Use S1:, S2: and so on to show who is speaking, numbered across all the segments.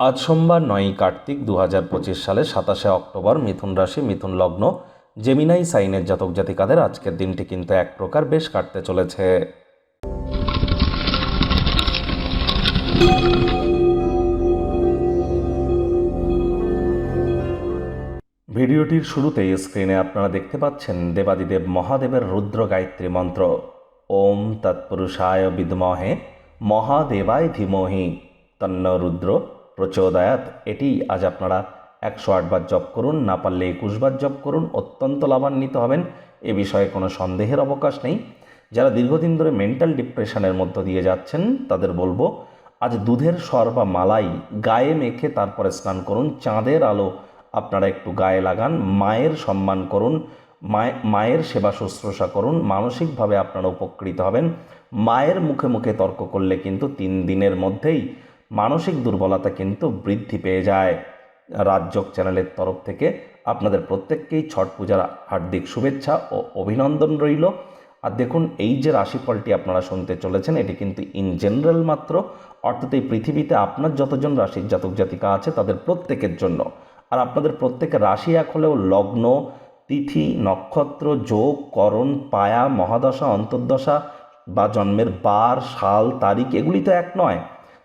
S1: আজ সোমবার নয়ই কার্তিক দু হাজার পঁচিশ সালে সাতাশে অক্টোবর মিথুন রাশি, মিথুন লগ্ন জেমিনাই সাইনের জাতক জাতিকাদের আজকের দিনটি কিন্তু এক প্রকার বেশ কাটতে চলেছে। ভিডিওটির শুরুতেই স্ক্রিনে আপনারা দেখতে পাচ্ছেন দেবাদিদেব মহাদেবের রুদ্র গায়ত্রী মন্ত্র। ওম তৎপুরুষায় বিদমহে মহাদেবায় ধীমহি। তন্ন রুদ্র প্রচোদয়াত। এটি আজ আপনারা একশো আটবার জপ করুন, না পারলে একুশবার জপ করুন, অত্যন্ত লাভান্বিত হবেন। এ বিষয়ে কোনো সন্দেহের অবকাশ নেই। যারা দীর্ঘদিন ধরে মেন্টাল ডিপ্রেশনের মধ্য দিয়ে যাচ্ছেন, তাদের বলব, আজ দুধের সর বা মালাই গায়ে মেখে তারপরে স্নান করুন। চাঁদের আলো আপনারা একটু গায়ে লাগান, মায়ের সম্মান করুন, মায়ে- মায়ের সেবা শুশ্রূষা করুন, মানসিকভাবে আপনারা উপকৃত হবেন। মায়ের মুখে মুখে তর্ক করলে কিন্তু তিন দিনের মধ্যেই মানসিক দুর্বলতা কিন্তু বৃদ্ধি পেয়ে যায়। রাজযোগ চ্যানেলের তরফ থেকে আপনাদের প্রত্যেককেই ছট পূজার হার্দিক শুভেচ্ছা ও অভিনন্দন রইল। আর দেখুন, এই যে রাশিফলটি আপনারা শুনতে চলেছেন, এটি কিন্তু ইন জেনারেল মাত্র, অর্থাৎ এই পৃথিবীতে আপনার যতজন রাশির জাতক জাতিকা আছে, তাদের প্রত্যেকের জন্য। আর আপনাদের প্রত্যেকের রাশি এক হলেও লগ্ন, তিথি, নক্ষত্র, যোগ, করণ, পায়া, মহাদশা, অন্তর্দশা বা জন্মের বার, সাল, তারিখ, এগুলি তো এক নয়।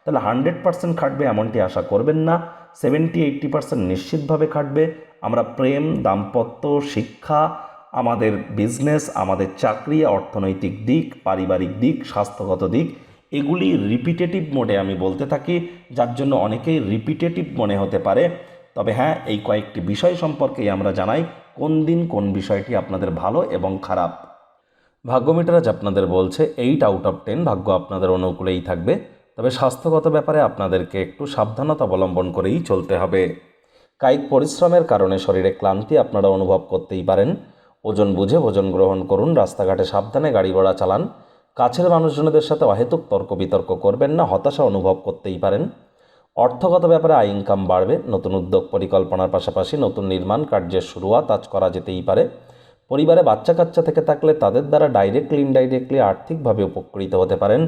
S1: তাহলে হান্ড্রেড পার্সেন্ট খাটবে এমনটি আশা করবেন না। সেভেন্টি এইট্টি পার্সেন্ট নিশ্চিতভাবে খাটবে। আমরা প্রেম, দাম্পত্য, শিক্ষা, আমাদের বিজনেস, আমাদের চাকরি, অর্থনৈতিক দিক, পারিবারিক দিক, স্বাস্থ্যগত দিক, এগুলি রিপিটেটিভ মোডে আমি বলতে থাকি, যার জন্য অনেকেই রিপিটেটিভ মনে হতে পারে। তবে হ্যাঁ এই কয়েকটি বিষয় সম্পর্কেই আমরা জানাই, কোন দিন কোন বিষয়টি আপনাদের ভালো এবং খারাপ। ভাগ্যমিটার আজ আপনাদের বলছে এইট আউট অফ টেন ভাগ্য আপনাদের অনুকূলেই থাকবে। তবে স্বাস্থ্যগত ব্যাপারে আপনাদেরকে একটু সাবধানতা অবলম্বন করেই চলতে হবে। কায়িক পরিশ্রমের কারণে শরীরে ক্লান্তি আপনারা অনুভব করতেই পারেন। ওজন বুঝে ভোজন গ্রহণ করুন, রাস্তাঘাটে সাবধানে গাড়ি ঘোড়া চালান। কাছের মানুষজনদের সাথে অহেতুক তর্ক বিতর্ক করবেন না, হতাশা অনুভব করতেই পারেন। অর্থগত ব্যাপারে আয় ইনকাম বাড়বে, নতুন উদ্যোগ পরিকল্পনার পাশাপাশি নতুন নির্মাণ কার্যের শুরুয়াত আজ করা যেতেই পারে। পরিবারে বাচ্চা কাচ্চা থেকে থাকলে তাদের দ্বারা ডাইরেক্টলি ইনডাইরেক্টলি আর্থিকভাবে উপকৃত হতে পারেন।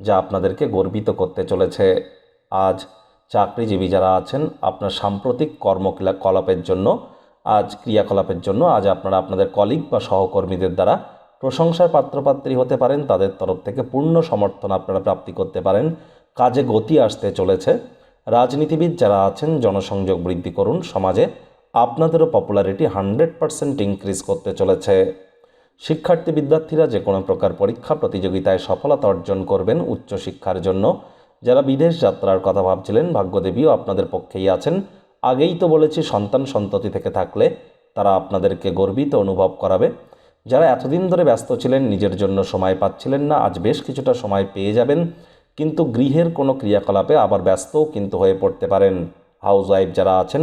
S1: যা আপনাদেরকে গর্বিত করতে চলেছে। আজ চাকরিজীবী যারা আছেন, আপনার সাম্প্রতিক কর্মকলাপের জন্য, আজ ক্রিয়াকলাপের জন্য, আজ আপনারা আপনাদের কলিগ বা সহকর্মীদের দ্বারা প্রশংসার পাত্রপাত্রী হতে পারেন, তাদের তরফ থেকে পূর্ণ সমর্থন আপনারা প্রাপ্তি করতে পারেন। কাজে গতি আসতে চলেছে। রাজনীতিবিদ যারা আছেন, জনসংযোগ বৃদ্ধি করুন। সমাজে আপনাদেরও পপুলারিটি হান্ড্রেড পারসেন্ট ইনক্রিজ করতে চলেছে। শিক্ষার্থী বিদ্যার্থীরা যে কোনো প্রকার পরীক্ষা প্রতিযোগিতায় সফলতা অর্জন করবেন উচ্চশিক্ষার জন্য। যারা বিদেশ যাত্রার কথা ভাবছিলেন, ভাগ্যদেবীও আপনাদের পক্ষেই আছেন। আগেই তো বলেছি, সন্তান সন্ততি থেকে থাকলে তারা আপনাদেরকে গর্বিত অনুভব করাবে। যারা এতদিন ধরে ব্যস্ত ছিলেন, নিজের জন্য সময় পাচ্ছিলেন না, আজ বেশ কিছুটা সময় পেয়ে যাবেন। কিন্তু গৃহের কোনো ক্রিয়াকলাপে আবার ব্যস্তও কিন্তু হয়ে পড়তে পারেন। হাউস ওয়াইফ যারা আছেন,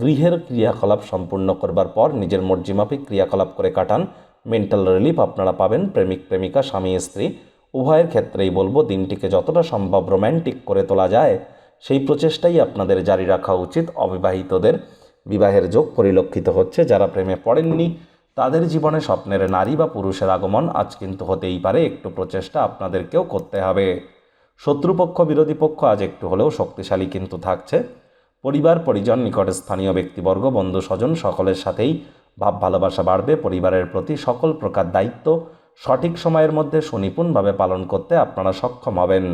S1: গৃহের ক্রিয়াকলাপ সম্পূর্ণ করবার পর নিজের মর্জিমাফিক ক্রিয়াকলাপ করে কাটান। মেন্টাল রিলিফ আপনারা পাবেন, প্রেমিক, প্রেমিকা, স্বামী, স্ত্রী। উভয়ের ক্ষেত্রেই বলব, দিনটিকে যতটা সম্ভব রোম্যান্টিক করে তোলা যায়, সেই প্রচেষ্টাই আপনাদের জারি রাখা উচিত। অবিবাহিতদের বিবাহের যোগ পরিলক্ষিত হচ্ছে। যারা প্রেমে পড়েননি, তাদের জীবনে স্বপ্নের নারী বা পুরুষের আগমন আজ কিন্তু হতেই পারে। একটু প্রচেষ্টা আপনাদেরকেও করতে হবে। শত্রুপক্ষ, বিরোধী পক্ষ আজ একটু হলেও শক্তিশালী কিন্তু থাকছে। পরিবার, পরিজন, নিকটে স্থানীয় ব্যক্তিবর্গ, বন্ধু, স্বজন সকলের সাথেই ভাব ভালোবাসা বাড়বে, পরিবারের প্রতি সকল প্রকার দায়িত্ব সঠিক সময়ের মধ্যে সুনিপুণভাবে পালন করতে আপনারা সক্ষম হবেন।